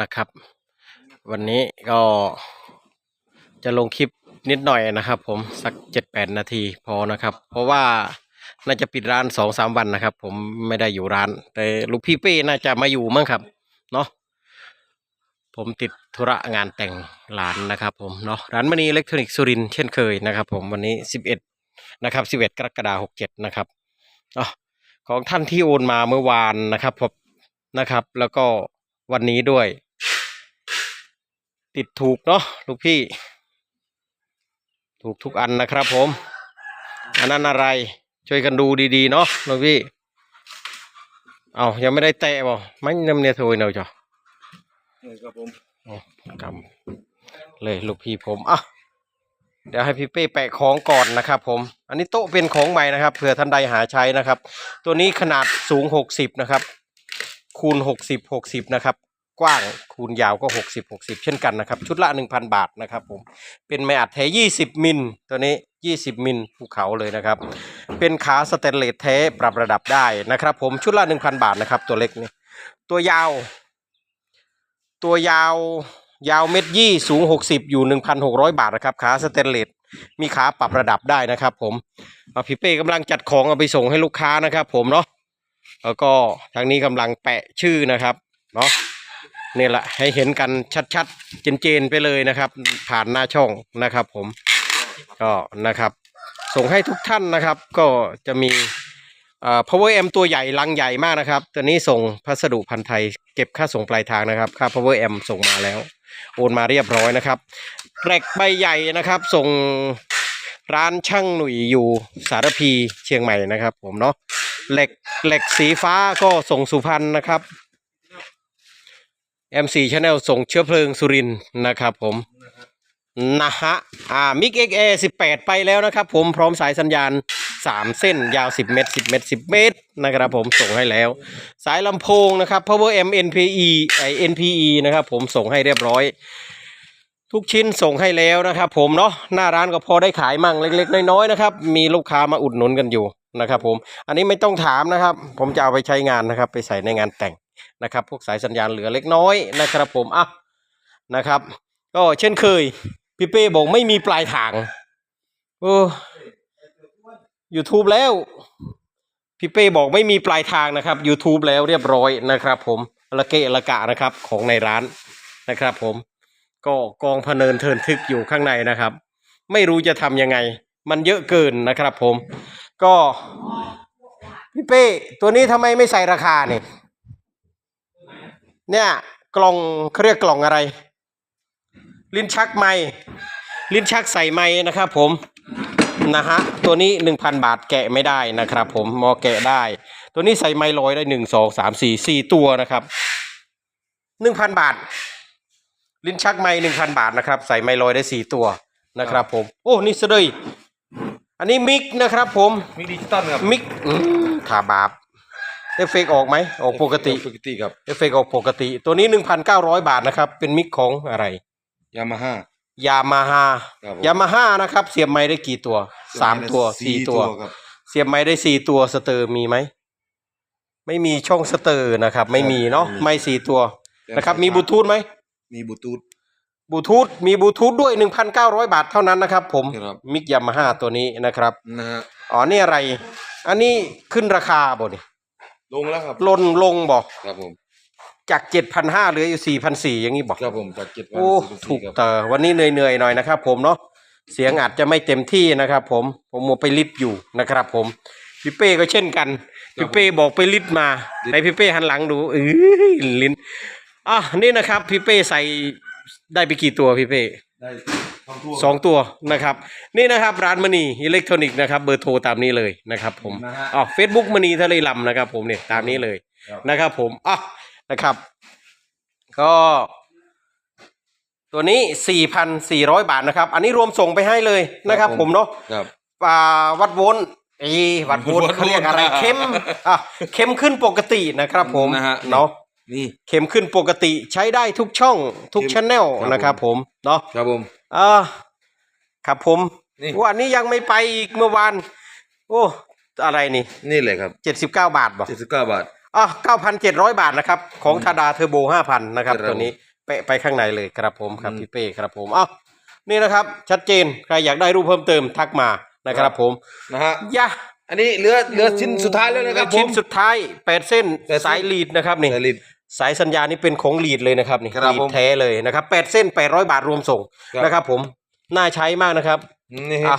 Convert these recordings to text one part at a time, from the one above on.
นะครับ วันนี้ก็จะลงคลิปนิดหน่อยนะครับ ผมสักเจ็ดแปดนาทีพอนะครับ เพราะว่าน่าจะปิดร้านสองสามวันนะครับ ผมไม่ได้อยู่ร้าน แต่ลูกพี่เป้น่าจะมาอยู่มั้งครับ เนาะผมติดธุระงานแต่งหลานนะครับ ผมเนาะร้านมณีอิเล็กทรอนิกส์สุรินเช่นเคยนะครับ ผมวันนี้สิบเอ็ดนะครับสิบเอ็ดกรกฎาหกเจ็ดนะครับเนาะของท่านที่โอนมาเมื่อวานนะครับผมนะครับ แล้วก็ วันนี้ด้วย ติดถูกเนาะลูกพี่ ถูกทุกอันนะครับผม อันนั้นอะไรช่วยกันดูดีๆเนาะลูกพี่ เอายังไม่ได้แตะบ่ไม่นำเนี่ยโทยเนาะจ้ะครับผมกำเลยลูกพี่ผมอะเดี๋ยวให้พี่เป้แปะของก่อนนะครับผม อันนี้โต๊ะเป็นของใหม่นะครับเผื่อท่านใดหาใช้นะครับ ตัวนี้ขนาดสูงหกสิบนะครับ คูณหกสิบหกสิบนะครับ กว้างคูณยาวก็หกสิบหกสิบเช่นกันนะครับ ชุดละหนึ่งพันบาทนะครับผม เป็นไม้อัดแท้ยี่สิบมิล ตัวนี้ยี่สิบมิลภูเขาเลยนะครับ เป็นขาสเตนเลสแท้ปรับระดับได้นะครับ ผมชุดละหนึ่งพันบาทนะครับ ตัวเล็กนี่ตัวยาว ตัวยาวยาวเม็ดยี่สูงหกสิบอยู่หนึ่งพันหกร้อยบาทนะครับขาสเตนเลสมีขาปรับระดับได้นะครับ ผมพี่เป้กำลังจัดของเอาไปส่งให้ลูกค้านะครับ ผมเนาะ แล้วก็ทางนี้กำลังแปะชื่อนะครับเนาะนี่แหละให้เห็นกันชัดๆเจนๆไปเลยนะครับ ผ่านหน้าช่องนะครับ ผมก็นะครับ ส่งให้ทุกท่านนะครับ ก็จะมีอ่า power m ตัวใหญ่ลังใหญ่มากนะครับ ตัวนี้ส่งพัสดุพันธ์ไทย เก็บค่าส่งปลายทางนะครับ ค่า power m ส่งมาแล้ว โอนมาเรียบร้อยนะครับแรกใบใหญ่นะครับ ส่งร้านช่างหนุ่ยอยู่สารพีเชียงใหม่นะครับ ผมเนาะ เหล็กเหล็กสีฟ้าก็ส่งสุพรรณนะครับ M4 Channel ส่งเชื้อเพลิงสุรินนะครับผมนะฮะอ่ามิก XA 18ไปแล้วนะครับผมพร้อมสายสัญญาณ3เส้นยาว10เมตร10เมตร10เมตรนะครับผมส่งให้แล้ว สายลำโพงนะครับ Power M NPE ไอ NPE นะครับผมส่งให้เรียบร้อย ทุกชิ้นส่งให้แล้วนะครับผมเนาะหน้าร้านก็พอได้ขายมั่งเล็ก ๆ น้อยๆนะครับ มีลูกค้ามาอุดหนุนกันอยู่ นะครับ ผม อันนี้ไม่ต้องถามนะครับ ผมจะเอาไปใช้งานนะครับ ไปใส่ในงานแต่งนะครับ พวกสายสัญญาณเหลือเล็กน้อยนะครับผมอะนะครับ ก็เช่นเคยพี่เป้บอกไม่มีปลายทางโอ้ YouTube แล้วพี่เป้บอกไม่มีปลายทางนะครับ YouTube แล้วเรียบร้อยนะครับ ผมละเกะละกะนะครับของในร้านนะครับ ผมก็กองพเนินเทินทึกอยู่ข้างในนะครับ ไม่รู้จะทำยังไง มันเยอะเกินนะครับ ผม ก็พี่เป้ตัวนี้ทำไมไม่ใส่ราคาเนี่ยเนี่ยกล่องเขาเรียกกล่องอะไร ลิ้นชักไม้ลิ้นชักใส่ไม้นะครับผมนะฮะตัวนี้หนึ่งพันบาทแกะไม่ได้นะครับผมมอแกะได้ ตัวนี้ใส่ไม้ลอยได้หนึ่งสองสามสี่สี่ตัวนะครับหนึ่งพันบาท ลิ้นชักไม้หนึ่งพันบาทนะครับ ใส่ไม้ลอยได้สี่ตัวนะครับผม โอ้ นี่เสดย อันนี้มิกนะครับผมมีดิจิตอลครับมิกอืมขาบาปเอฟเฟกต์ออกไหมออกปกติปกติครับเอฟเฟกต์ออกปกติ ตัวนี้หนึ่งพันเก้าร้อยบาทนะครับ เป็นมิกของอะไรยามาฮ่ายามาฮ่าครับผมยามาฮ่านะครับ เสียบไม้ได้กี่ตัวสามตัวสี่ตัวครับเสียบไม้ได้สี่ตัวสเตอร์มีไหมไม่มีช่องสเตอร์นะครับ ไม่มีเนาะไม่สี่ตัวนะครับ มีบลูทูธไหมมีบลูทูธ บลูทูธมีบลูทูธด้วยหนึ่งพันเก้าร้อยบาทเท่านั้นนะครับ ผมครับ มิกยามาฮ่าตัวนี้นะครับ นะฮะอ๋อนี่อะไร อันนี้ขึ้นราคาบ่นี่ลงแล้วครับลนลงบอกครับผมจากเจ็ดพันห้าเหลืออยู่สี่พันสี่อย่างนี้บอกครับผมจากเจ็ดพันโอ้ถูกแต่วันนี้เหนื่อยๆหน่อยนะครับ ผมเนาะเสียงอาจจะไม่เต็มที่นะครับ ผมผมมัวไปลิดอยู่นะครับ ผมพี่เป้ก็เช่นกันพี่เป้บอกไปลิดมาให้พี่เป้หันหลังดูเออลิ้นอะนี่นะครับพี่เป้ใส่ ได้ไปกี่ตัวพี่เป้ได้ทองทั่วสองตัวนะครับ นี่นะครับร้านมณีอิเล็กทรอนิกส์นะครับเบอร์โทรตามนี้เลยนะครับ ผมนะฮะ อ๋อเฟซบุ๊กมณีทะเลลำนะครับ ผมเนี่ยตามนี้เลยครับ นะครับ ผมอะนะครับ ก็ ตัวนี้ 4,400 บาทนะครับ อันนี้รวมส่งไปให้เลยนะครับ ผมเนาะ ครับ อ่าวัดโวลต์เอีวัดโวลต์วัดโวลต์เขาเรียกอะไรเข้มอะเข้มขึ้นปกตินะครับ ผมนะฮะ เนาะ นี่ เข้มขึ้นปกติใช้ได้ทุกช่องทุกเข้มชแนลครับนะครับ ผมเนาะครับผม อ่าครับผมนี่ วันนี้ยังไม่ไปอีกเมื่อวานโอ้อะไรนี่นี่เลยครับเจ็ดสิบเก้าบาทบ่เจ็ดสิบเก้าบาท อะ9,700บาทนะครับ ของทาดาเทอร์โบ5,000นะครับครับตัวนี้เปะไปข้างในเลยครับผมครับอืม พี่เป้ครับผมอะนี่นะครับ ชัดเจนใครอยากได้รูปเพิ่มเติมทักมานะครับผมนะฮะยะ อันนี้เหลือเหลือชิ้นสุดท้ายแล้วนะครับชิ้นผมสุดท้าย8เส้นแปดเส้น สายลีดนะครับนี่สลิด สายสัญญาณนี่เป็นของลีดเลยนะครับนี่ครับลีผดมแท้เลยนะครับ8เส้น800บาทรวมส่งครับ นะครับ ผมน่าใช้มากนะครับนี่อะ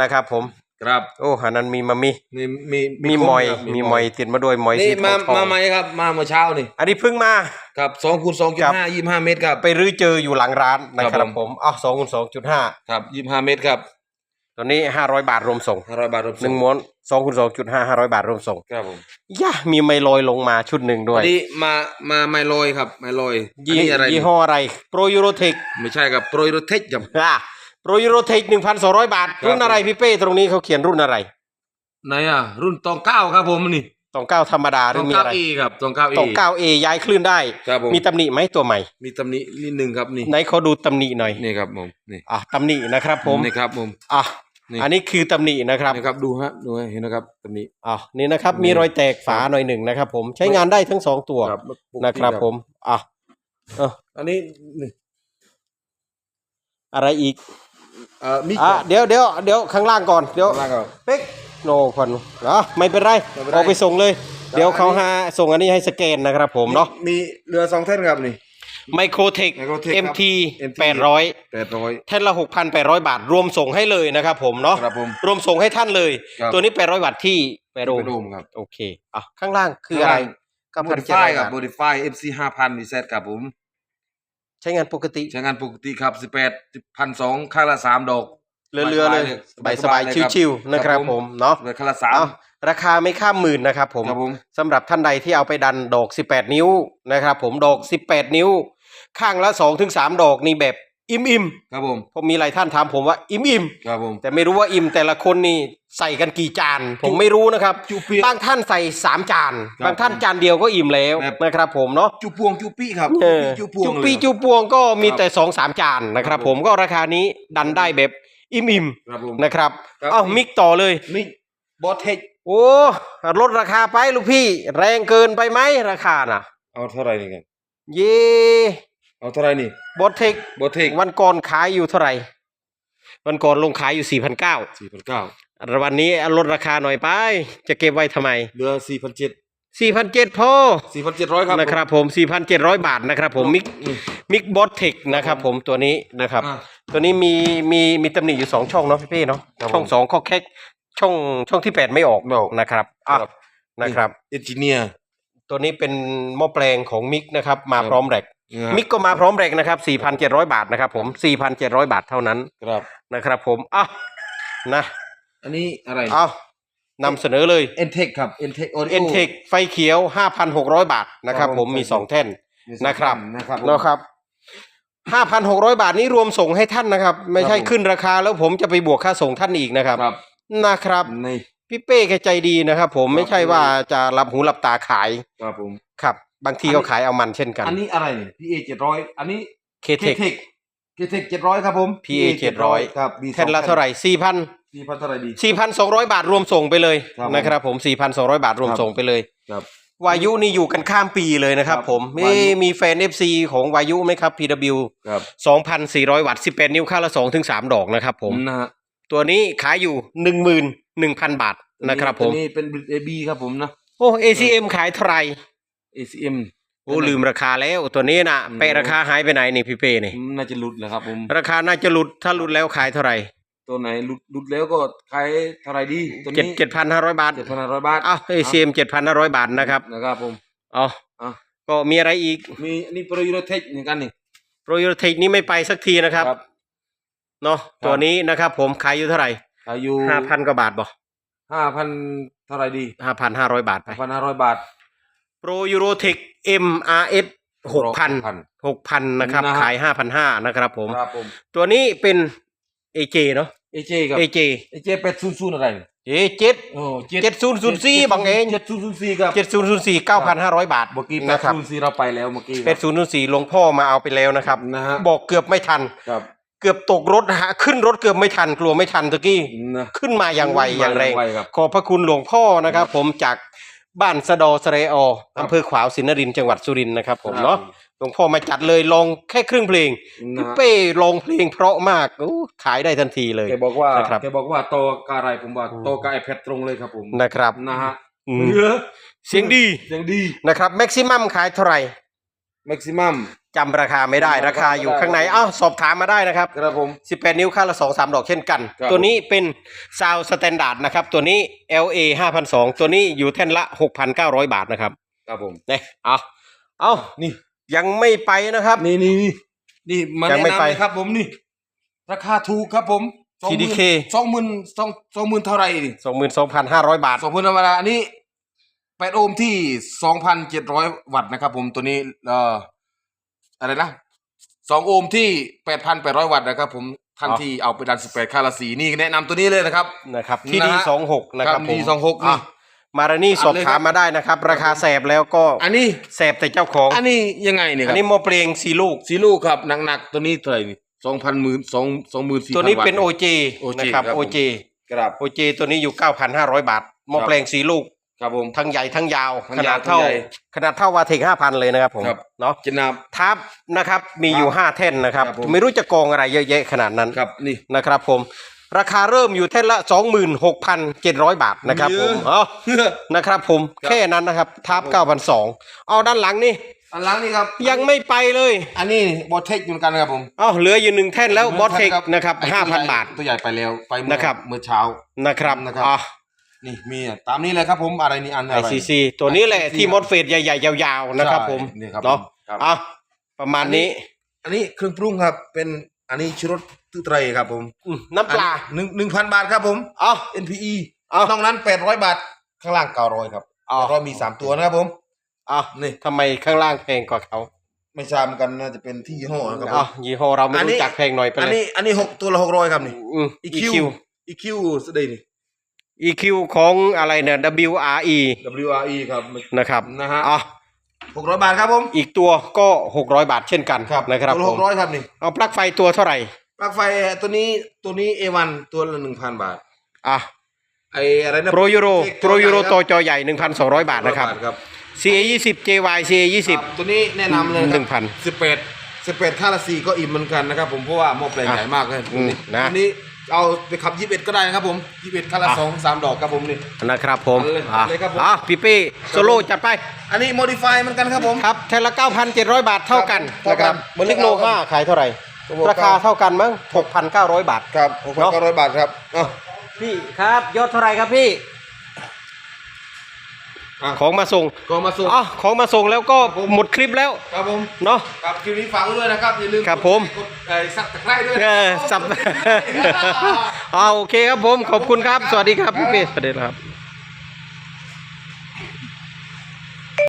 นะครับ ผมครับโอ้หันนั้นมีมามีนี่มีมีมอยครับมีมอยติดมาด้วยมอยนี่สีทมาองทองมาไหมครับ มาเมื่อเช้านี่อันนี้เพิ่งมา ครับสองคูณสองจุดครับห้ายี่ห้าเมตรครับ ไปรื้อเจออยู่หลังร้านนะคครัรับบผมผมอ้าวสองคูณสองจุดห้าครับยี่ห้าเมตรครับตัวนี้ห้าร้อยบาทรวมส่งห้าร้อยบาทรวมหนึ่งม้วน สองคูณสองจุดห้าห้าร้อยบาทรวมส่งครับผมย่ามีไมลอยลงมาชุดหนึ่งด้วยอันนี้มามาไมลอยครับไมลอยอันยี่นี้อะไรยี่ห้ออะไรโปรยูโรเทคไม่ใช่ครับโปรยโรเทคครับ อ่าโปรยูโรเทคหนึ่งพันสองร้อยบาท ครับ รุ่นอะไรพี่เป้ตรงนี้เขาเขียนรุ่นอะไรไหนอะรุ่นตองเก้าครับผมนี่ตองเก้าธรรมดาหตรือองมีเก้าอะไรเอครับตองเก้าเอตองเก้าเอย้ายคลื่นได้ ครับผม มีตำหนิไหมตัวใหม่ มีตำหนินิดหนึ่งครับนี่ไหนเขาดูตำหนิหน่อยนี่ครับผมนี่อะตำหนินะครับผม นี่ครับผม อะ นี่ อันนี้คือตำหนินะครับนี่ครับดูฮะดูฮะเห็นนะครับตำหนิ อะนี่นะครับนี่มีรอยแตกฝาหน่อยหนึ่งนะครับ ผมใช้งานได้ทั้งสองตัวครับปกตินะครับ ผมอะเอออันนี้นี่อะไรอีกเอ่อมีอะเดี๋ยวเดี๋ยวเดี๋ยวข้างล่างก่อนเดี๋ยวข้างล่างก่อน เป๊กโนควันอะไม่เป็นไรไม่เป็นไร เอาไปส่งเลยครับเดี๋ยวเขาอันนี้หาส่งอันนี้ให้สแกนนะครับ ผมเนาะมีเรือสองแท่นครับนี่ ไมโครเทค Microtech ครับ MT MT แปดร้อยแปดร้อย แท่นละหกพันแปดร้อยบาท รวมส่งให้เลยนะครับผมเนาะครับผมรวมส่งให้ท่านเลย ครับ ตัวนี้แปดร้อยบาทที่แปดโอเป็นโดมครับโอเคอะข้างล่างคืออะไรก็โมพันดิเจ็ดฟาร้อยครับบาทโมดิฟาย FC ห้าพันดีเซตครับผม ใช้งานปกติ ใช้งานปกติครับสิบแปดพันสองข้างละสามดอก เรือๆเลยสบายสบายเลยครับชิวๆนะครับผมเนาะเรือข้างละสามเอาราคาไม่ข้ามหมื่นนะครับผม ครับผม สำหรับท่านใดที่เอาไปดันดอก 18 นิ้วนะครับผมดอก 18 นิ้ว ข้างละ2ถึง3ดอกนี่แบบอิ่มอิ่มครับผมๆผมมีหลายท่านถามผมว่าอิ่มอิ่มครับผมๆแต่ไม่รู้ว่าอิ่มแต่ละคนนี่ใส่กันกี่จาน ผมไม่รู้นะครับจูเปียบางท่านใส่สามจานครับบางท่านจานเดียวก็อิ่มแล้วแบบนะครับผมเนาะจูพวงจูปี้ครับเออจูพวงจุเลยปีครับจูปวงก็มีครับแต่สองสามจานนะครับครับผผมมก็ราคานี้ดันได้แบบอิ่มอิ่มครับผมๆนะครับครับเอ้ามิกต่อเลยนี่บอสเทคโอ้ลดราคาไปลูกพี่ แรงเกินไปไหมราคาน่ะ เอาเท่าไหร่นี่กันเย่ เอาเท่าไหร่นี่บอสเทคบอสเทควันก่อนขายอยู่เท่าไหร่ วันก่อนลงขายอยู่สี่พันเก้าสี่พันเก้าวันนี้ลดราคาหน่อยไป จะเก็บไว้ทำไมเรือสี่พันเจ็ดสี่พันเจ็ดพอสี่พันเจ็ดร้อยครับนะครับผมสี่พันเจ็ดร้อยบาทนะครับผมมิกอืมมิกบอสเทคนะครับผมตัวนี้นะครับอะตัวนี้มีมีมีตำหนิอยู่สองช่องเนาะพี่เป้เนาะครับผมช่องสองข้อแค่ช่องช่องที่แปดไม่ออกไม่ออกนะครับอะครับนะครับเอนจิเนียร์ตัวนี้เป็นหม้อแปลงของมิกนะครับ มาพร้อมแรกนะฮะ มิกก็มาพร้อมแรกนะครับสี่พันเจ็ดร้อยบาทนะครับ ผมสี่พันเจ็ดร้อยบาทเท่านั้นครับนะครับ ผมอะนะอันนี้อะไรเอานำเสนอเลย เอ็นเทคครับเอ็นเทคเอ็นเทคไฟเขียวห้าพันหกร้อยบาทนะครับครับผผมมมีสองแท่นนะครับนะครับผมนะครับห้าพันหกร้อยบาทนี้รวมส่งให้ท่านนะครับ ไม่ใช่ครับผมขึ้นราคาแล้วผมจะไปบวกค่าส่งท่านอีกนะครับครับนะครับนี่พี่เป้แกใจดีนะครับ ผมครับไม่ใช่ว่าจะรับหูรับตาขายครับผมครับ บางทีก็ขายเอามันเช่นกัน อันนี้อะไรนี่พีเอเจ็ดร้อยอันนี้เคเคเทคเทคเคเทคเจ็ดร้อยครับผม PA 700ครับมีแท่นละเท่าไหร่สี่พันสี่พันเท่าไหร่ดีสี่พันสองร้อยบาทรวมส่งไปเลยครับผมนะครับผมสี่พันสองร้อยบาทรวมครับส่งไปเลย ครับวายุนี่อยู่กันข้ามปีเลยนะครับครับผมวายุมีมีแฟน FC ของวายุไหมครับ PW ครับ2,400วัตต์18นิ้วค่าละ2ถึง3ดอกนะครับผมนะฮะตัวนี้ขายอยู่11,000บาทนะครับผม ตัวนี้เป็นเอบีครับผมนะ โอ้ ACM ขายเท่าไหร่ ACM โอ้ลืมราคาแล้วตัวนี้นะอืมแปะราคาหายไปไหนนี่พี่เป้นี่น่าจะหลุดแล้วครับผมราคาน่าจะหลุดถ้าหลุดแล้วขายเท่าไหร่ตัวไหนหลุดหลุดแล้วก็ขายเท่าไหร่ดีตัวเจ็ดนี้เจ็ดพันห้าร้อยบาทเจ็ดพันห้าร้อยบาทอ้าว ACM เจ็ดพันห้าร้อยบาทนะครับนะครับผมอ๋ออะก็มีอะไรอีกมีอันนี้โปรยูโรเทคเหมือนกันนี่โปรยูเทคนี้ไม่ไปสักทีนะครับเนาะตัวนี้นะครับผมขายอยู่เท่าไหร่ขายอยู่ห้าพันกว่าบาทบ่ห้าพันเท่าไหร่ดีห้าพันห้าร้อยบาทไปห้าพันห้าร้อยบาท โปรยูโรเทค MRS หกพัน6,000หกพันนะครับ นะฮะ ขายห้าพันห้านะครับผม ครับผมตัวนี้เป็น AJ เนาะ เอเจครับ AJ เอเจเป็ดศูนย์ศูนย์อะไร A7 โอ้เจ็ดศูนย์ศูนย์สี่บางเอง เจ็ดศูนย์ศูนย์สี่ครับ เจ็ดศูนย์ศูนย์สี่เก้าพันห้าร้อยบาทเมื่อกี้แปดนะครับศูนย์สี่เราไปแล้วเมื่อกี้เป็ดศูนย์ศูนย์สี่หลวงพ่อมาเอาไปแล้วนะครับ นะฮะ บอกเกือบไม่ทัน ครับเกือบตกรถนะฮะขึ้นรถเกือบไม่ทันกลัวไม่ทันตะกี้ นะ ขึ้นมาอย่างไวอย่างแรงไวครับ ขอบพระคุณหลวงพ่อนะครับ ผมจาก บ้านสะดอสะเรออำเภอขวาวสินนรินทร์จังหวัดสุรินทร์นะครับผมครับเนาะหลวงพ่อมาจัดเลยลองแค่ครึ่งเพลงนะพี่ฮะเป้ลองเพลงเพราะมากอู้ขายได้ทันทีเลยแกบอกว่านะครับแกบอกว่าโตกับอะไรผมว่าโตกับไอแพดตรงเลยครับผมนะครับนะฮะอืมเออเสียงดีเสียงดีนะครับแม็กซิมัมขายเท่าไหร่แม็กซิมัม จำราคาไม่ได้จำราคาราคาอยู่ไม่ได้ข้างในอ้าวสอบถามมาได้นะครับครับผม 18 นิ้วค่าละ 2 3 ดอกเช่นกัน ครับตัวนี้เป็นซาวสแตนดาร์ดนะครับ ตัวนี้ LA 5,200ตัวนี้อยู่แท่นละ 6,900 บาทนะครับครับผมเนี่ยเอาเอานี่ยังไม่ไปนะครับ นี่นี่นี่นี่มายังแนะไม่นำไปเลยครับผมนี่ ราคาถูกครับผม CDK สองหมื่นสองสองหมื่นเท่าไหร่นี่22,500 บาท สองหมื่นธรรมดาอันนี้แปดโอห์มที่สองพันเจ็ดร้อยวัตต์นะครับผมตัวนี้เอ่อ อะไรนะสองโอห์มที่แปดพันแปดร้อยวัตต์นะครับ ผมทันอ๋อทีเอาไปดันสิบแปดคาราสีนี่แนะนำตัวนี้เลยนะครับ นะครับที่นะดีฮะ26นะครับครับผม D26 นี่ อะมารานี่อัดสอบเลยถามครับมาได้นะครับ ราคาแสบแล้วก็อันนี้ แสบแต่เจ้าของอันนี้ยังไงเนี่ยคอัรันบนี้โมเปลงสีลูก สีลูกครับหนักๆตัวนี้เท่าไหร่นี่สองพันหมื่นสองสองหมื่นสี่ ตัวนี้เป็น OJ OJ นะครับ ครับผม OJ ครับ OJ ตัวนี้อยู่ 9,500 บาทโมเปลงสีลูก ครับผม ทั้งใหญ่ทั้งยาวทั้งขยานาดวเท่าทั้งใหญ่ขนาดเท่าวาเทค5,000เลยนะครับผมครับ เนาะจะนับทับนะครับมีอยู่5แท่นนะครับ ครับผม ไม่รู้จะกองอะไรเยอะแยะขนาดนั้นครับนี่ นะครับผม ราคาเริ่มอยู่แท่นละ 26,700 บาทนะครับผมเยอะอ๋อนะครับผมครับแค่นั้นนะครับทับครับผม9,200เอาด้านหลังนี่อันหล้างนี่ครับยังไม่ไปเลยอันนี้บอเทคเหมือนกันนะครับผมเอ้าเหลืออยู่หนึ่งแท่นแล้วบอสเทคนะครับไอ้ตัวใหญ่5,000 บาท ตัวใหญ่ไปแล้วไปเมื่อนะครับ เมื่อเช้า นะครับนะครับ อะ นี่มีอะตามนี้เลยครับผมอะไรนี่อันอะไร ICC ตัวนี้แหละ ICC ที่มดเฟดใหญ่ๆ ยาวๆ นะครับใช่ผมนี่ครับเนาะครับ อะประมาณนี้อันนี้เครื่องปรุงครับ เป็นอันนี้ชูรสตื้อไตรครับผมอืมน้ำปลาอันนี้หนึ่งหนึ่งพันบาทครับผม เอ้า NPE เอ้านอกนั้นแปดร้อยบาท ข้างล่างเก้าร้อยครับอ้าวแปดร้อยมีสามตัวนะครับผม เอ้านี่ ทำไมข้างล่างแพงกว่าเขาไม่ทราบเหมือนกันน่าจะเป็นที่ยี่ห้อนะครับผเอ้าม ยี่ห้อเราไม่อันนี้ รู้จักแพงหน่อยไปอันเลยนี้อันนี้หกตัวละหกร้อยครับนี่ อืม EQ EQ EQ สุดเลยนี่ EQ ของอะไรเนี่ย WRE WRE ครับนะครับนะฮะอะหกร้อยบาทครับผม อีกตัวก็600บาทเช่นกันนะครับตัวละผหมกร้อยครับนี่เอาปลั๊กไฟตัวเท่าไหร่ปลั๊กไฟตัวนี้ตัวนี้ A1 ตัวละหนึ่งพันบาทอะไออะไรนะโปรยูโรเทคโปรยูโรใหญ่คตัวจอใหญ่1,200บาทนะครับครับ CA 20 JY CA ครับตัวนี้แนะนำเลยหนึ่งพันสิบแปดสิบแปดค่าละสี่ก็อิ่มเหมือนกันนะครับผมเพราะว่าหม้อแปลงอะใหญ่มากเลยอืมนะตัวนี้ เอาไปขับยี่สิบเอ็ดก็ได้นะครับผมยี่สิบเอ็ดค่าละอะสองสามดอกครับผมนี่20นะครับผมเอาเลยอะเอาเลยครับผม อะพี่เป้โซโล่จัดไป อันนี้โมดิฟายเหมือนกันครับผม ครับแทนละ 9,700 บาทเท่ากันเท่านะคกัรันบเหมือนเทคโนเรา5ขายเท่าไหร่ตัวบอก ราคาเท่ากันมั้ง 6,900 บาท ครับหกพันเนาะเก้าร้อยบาทครับอ้าวพี่ครับยอดเท่าไหร่ครับพี่ อะ ของมาส่งก็มาส่งอ๋อของมาส่งแล้วก็หมดคลิปแล้วครับผมเนาะ ครับคลิปนี้ฝากไว้ด้วยนะครับอย่าลืมครับผม กดเอ่อซับตะไคร้ด้วยเออสับอ๋อโอเคครับผมขอบคุณครับ สวัสดีครับพี่เป้สวัสดีครับ